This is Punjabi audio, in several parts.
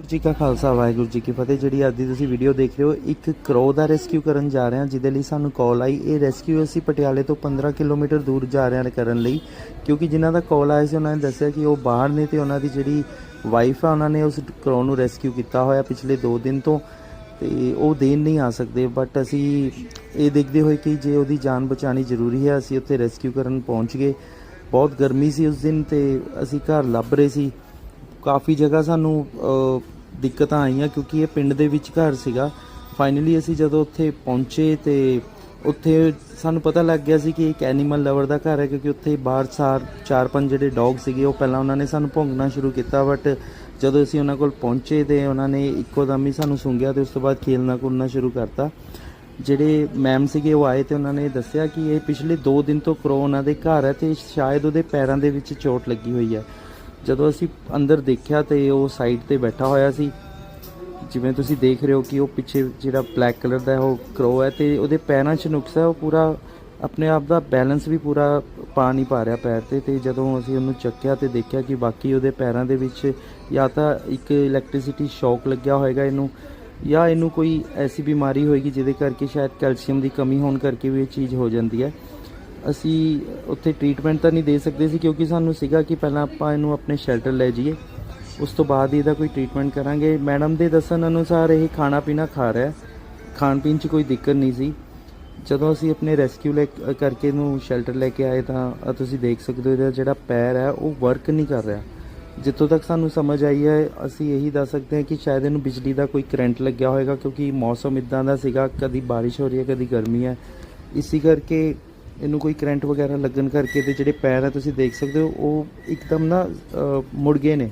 ਵਾਹਿਗੁਰੂ ਜੀ ਕਾ ਖਾਲਸਾ, ਵਾਹਿਗੁਰੂ ਜੀ ਕੀ ਫਤਿਹ। ਜਿਹੜੀ ਅੱਜ ਦੀ ਤੁਸੀਂ ਵੀਡੀਓ ਦੇਖ ਰਹੇ ਹੋ, ਇੱਕ ਕਰੋ ਦਾ ਰੈਸਕਿਊ ਕਰਨ ਜਾ ਰਹੇ ਹਾਂ, ਜਿਹਦੇ ਲਈ ਸਾਨੂੰ ਕਾਲ ਆਈ। ਇਹ ਰੈਸਕਿਊ ਅਸੀਂ ਪਟਿਆਲੇ ਤੋਂ 15 ਕਿਲੋਮੀਟਰ ਦੂਰ ਜਾ ਰਹੇ ਹਾਂ ਕਰਨ ਲਈ, ਕਿਉਂਕਿ ਜਿਨ੍ਹਾਂ ਦਾ ਕਾਲ ਆਇਆ ਸੀ, ਉਹਨਾਂ ਨੇ ਦੱਸਿਆ ਕਿ ਉਹ ਬਾਹਰ ਨੇ ਤੇ ਉਹਨਾਂ ਦੀ ਜਿਹੜੀ ਵਾਈਫ ਆ, ਉਹਨਾਂ ਨੇ ਉਸ ਕਰੋ ਨੂੰ ਰੈਸਕਿਊ ਕੀਤਾ ਹੋਇਆ ਪਿਛਲੇ 2 ਦਿਨ ਤੋਂ, ਤੇ ਉਹ ਦੇਣ ਨਹੀਂ ਆ ਸਕਦੇ। ਬਟ ਅਸੀਂ ਇਹ ਦੇਖਦੇ ਹੋਏ ਕਿ ਜੇ ਉਹਦੀ ਜਾਨ ਬਚਾਣੀ ਜ਼ਰੂਰੀ ਹੈ, ਅਸੀਂ ਉੱਥੇ ਰੈਸਕਿਊ ਕਰਨ ਪਹੁੰਚ ਗਏ। ਬਹੁਤ ਗਰਮੀ ਸੀ ਉਸ ਦਿਨ ਤੇ ਅਸੀਂ ਘਰ ਲੱਭ ਰਹੇ ਸੀ। ਕਾਫੀ ਜਗ੍ਹਾ ਸਾਨੂੰ ਦਿੱਕਤਾਂ ਆਈਆਂ ਕਿਉਂਕਿ ਇਹ ਪਿੰਡ ਦੇ ਵਿੱਚ ਘਰ ਸੀਗਾ। ਫਾਈਨਲੀ ਅਸੀਂ ਜਦੋਂ ਉੱਥੇ ਪਹੁੰਚੇ ਤੇ ਉੱਥੇ ਸਾਨੂੰ ਪਤਾ ਲੱਗ ਗਿਆ ਸੀ ਕਿ ਇੱਕ ਐਨੀਮਲ ਲਵਰ ਦਾ ਘਰ ਹੈ ਕਿਉਂਕਿ ਉੱਥੇ ਬਾਹਰ ਸਾਰ ਚਾਰ ਪੰਜ ਜਿਹੜੇ ਡੌਗ ਸੀਗੇ, ਉਹ ਪਹਿਲਾਂ ਉਹਨਾਂ ਨੇ ਸਾਨੂੰ ਭੌਂਕਣਾ ਸ਼ੁਰੂ ਕੀਤਾ ਬਟ ਜਦੋਂ ਅਸੀਂ ਉਹਨਾਂ ਕੋਲ ਪਹੁੰਚੇ ਤੇ ਉਹਨਾਂ ਨੇ ਇੱਕੋ ਦਮ ਹੀ ਸਾਨੂੰ ਸੁੰਘਿਆ ਤੇ ਉਸ ਤੋਂ ਬਾਅਦ ਖੇਲਣਾ ਕੁੱਦਣਾ ਸ਼ੁਰੂ ਕਰਤਾ। ਜਿਹੜੇ ਮੈਮ ਸੀਗੇ ਉਹ ਆਏ ਤੇ ਉਹਨਾਂ ਨੇ ਦੱਸਿਆ ਕਿ ਇਹ ਪਿਛਲੇ 2 ਦਿਨ ਤੋਂ ਕਰੋ ਉਹਨਾਂ ਦੇ ਘਰ ਹੈ ਤੇ ਸ਼ਾਇਦ ਉਹਦੇ ਪੈਰਾਂ ਦੇ ਵਿੱਚ ਚੋਟ ਲੱਗੀ ਹੋਈ ਹੈ। ਜਦੋਂ ਅਸੀਂ ਅੰਦਰ ਦੇਖਿਆ ਤੇ ਉਹ ਸਾਈਡ ਤੇ ਬੈਠਾ ਹੋਇਆ ਸੀ, ਜਿਵੇਂ ਤੁਸੀਂ ਦੇਖ ਰਹੇ ਹੋ ਕਿ ਉਹ ਪਿੱਛੇ ਜਿਹੜਾ ਬਲੈਕ ਕਲਰ ਦਾ ਉਹ ਕਰੋ ਹੈ ਤੇ ਉਹਦੇ ਪੈਰਾਂ 'ਚ ਨੁਕਸ ਹੈ, ਉਹ ਪੂਰਾ ਆਪਣੇ ਆਪ ਦਾ ਬੈਲੈਂਸ ਵੀ ਪੂਰਾ ਪਾ ਨਹੀਂ ਪਾ ਰਿਹਾ ਪੈਰ ਤੇ ਤੇ ਜਦੋਂ ਅਸੀਂ ਉਹਨੂੰ ਚੱਕਿਆ ਤੇ ਦੇਖਿਆ ਕਿ ਬਾਕੀ ਉਹਦੇ ਪੈਰਾਂ ਦੇ ਵਿੱਚ ਜਾਂ ਤਾਂ ਇੱਕ ਇਲੈਕਟ੍ਰਿਸਿਟੀ ਸ਼ੌਕ ਲੱਗਿਆ ਹੋਏਗਾ ਇਹਨੂੰ, ਜਾਂ ਇਹਨੂੰ ਕੋਈ ਐਸੀ ਬਿਮਾਰੀ ਹੋਏਗੀ ਜਿਹਦੇ ਕਰਕੇ ਸ਼ਾਇਦ ਕੈਲਸ਼ੀਅਮ ਦੀ ਕਮੀ ਹੋਣ ਕਰਕੇ ਵੀ ਇਹ ਚੀਜ਼ ਹੋ ਜਾਂਦੀ ਹੈ। ਅਸੀਂ ਉੱਥੇ ਟ੍ਰੀਟਮੈਂਟ ਤਾਂ ਨਹੀਂ ਦੇ ਸਕਦੇ ਸੀ ਕਿਉਂਕਿ ਸਾਨੂੰ ਸੀਗਾ ਕਿ ਪਹਿਲਾਂ ਆਪਾਂ ਇਹਨੂੰ ਆਪਣੇ ਸ਼ੈਲਟਰ ਲੈ ਜਾਈਏ। ਉਸ ਤੋਂ ਬਾਅਦ ਇਹਦਾ ਕੋਈ ਟ੍ਰੀਟਮੈਂਟ ਕਰਾਂਗੇ। ਮੈਡਮ ਦੇ ਦੱਸਣ ਅਨੁਸਾਰ ਇਹ ਖਾਣਾ ਪੀਣਾ ਖਾ ਰਿਹਾ ਖਾਣ ਪੀਣ 'ਚ ਕੋਈ ਦਿੱਕਤ ਨਹੀਂ ਸੀ। ਜਦੋਂ ਅਸੀਂ ਆਪਣੇ ਰੈਸਕਿਊ ਲੈ ਕਰਕੇ ਇਹਨੂੰ ਸ਼ੈਲਟਰ ਲੈ ਕੇ ਆਏ ਤਾਂ ਤੁਸੀਂ ਦੇਖ ਸਕਦੇ ਹੋ ਇਹਦਾ ਜਿਹੜਾ ਪੈਰ ਹੈ, ਉਹ ਵਰਕ ਨਹੀਂ ਕਰ ਰਿਹਾ। ਜਿੱਥੋਂ ਤੱਕ ਸਾਨੂੰ ਸਮਝ ਆਈ ਹੈ, ਅਸੀਂ ਇਹੀ ਦੱਸ ਸਕਦੇ ਹਾਂ ਕਿ ਸ਼ਾਇਦ ਇਹਨੂੰ ਬਿਜਲੀ ਦਾ ਕੋਈ ਕਰੰਟ ਲੱਗਿਆ ਹੋਵੇਗਾ ਕਿਉਂਕਿ ਮੌਸਮ ਇਦਾਂ ਦਾ ਸੀਗਾ, ਕਦੀ ਬਾਰਿਸ਼ ਹੋ ਰਹੀ ਹੈ, ਕਦੀ ਗਰਮੀ ਹੈ। ਇਸੇ ਕਰਕੇ ਇਹਨੂੰ ਕੋਈ ਕਰੰਟ ਵਗੈਰਾ ਲੱਗਣ ਕਰਕੇ ਤੇ ਜਿਹੜੇ ਪੈਰ ਆ ਤੁਸੀਂ ਦੇਖ ਸਕਦੇ ਹੋ, ਉਹ ਇੱਕਦਮ ਨਾ ਮੁੜ ਗਏ ਨੇ।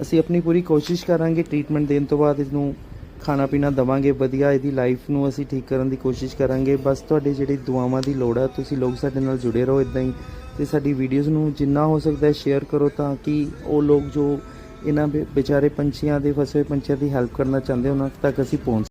ਅਸੀਂ ਆਪਣੀ ਪੂਰੀ ਕੋਸ਼ਿਸ਼ ਕਰਾਂਗੇ ਟ੍ਰੀਟਮੈਂਟ ਦੇਣ ਤੋਂ ਬਾਅਦ ਇਹਨੂੰ ਖਾਣਾ ਪੀਣਾ ਦਵਾਂਗੇ, ਵਧੀਆ ਇਹਦੀ ਲਾਈਫ ਨੂੰ ਅਸੀਂ ਠੀਕ ਕਰਨ ਦੀ ਕੋਸ਼ਿਸ਼ ਕਰਾਂਗੇ। ਬਸ ਤੁਹਾਡੇ ਜਿਹੜੀ ਦੁਆਵਾਂ ਦੀ ਲੋੜ ਆ, ਤੁਸੀਂ ਲੋਕ ਸਾਡੇ ਨਾਲ ਜੁੜੇ ਰਹੋ ਇਦਾਂ ਹੀ ਤੇ ਸਾਡੀ ਵੀਡੀਓਜ਼ ਨੂੰ ਜਿੰਨਾ ਹੋ ਸਕਦਾ ਹੈ ਸ਼ੇਅਰ ਕਰੋ ਤਾਂ ਕਿ ਉਹ ਲੋਕ ਜੋ ਇਹਨਾਂ ਬੇ- ਵਿਚਾਰੇ ਪੰਛੀਆਂ ਦੇ, ਫਸੇ ਹੋਏ ਪੰਛੀਆਂ ਦੀ ਹੈਲਪ ਕਰਨਾ ਚਾਹੁੰਦੇ, ਉਹਨਾਂ ਤੱਕ ਅਸੀਂ ਪਹੁੰਚ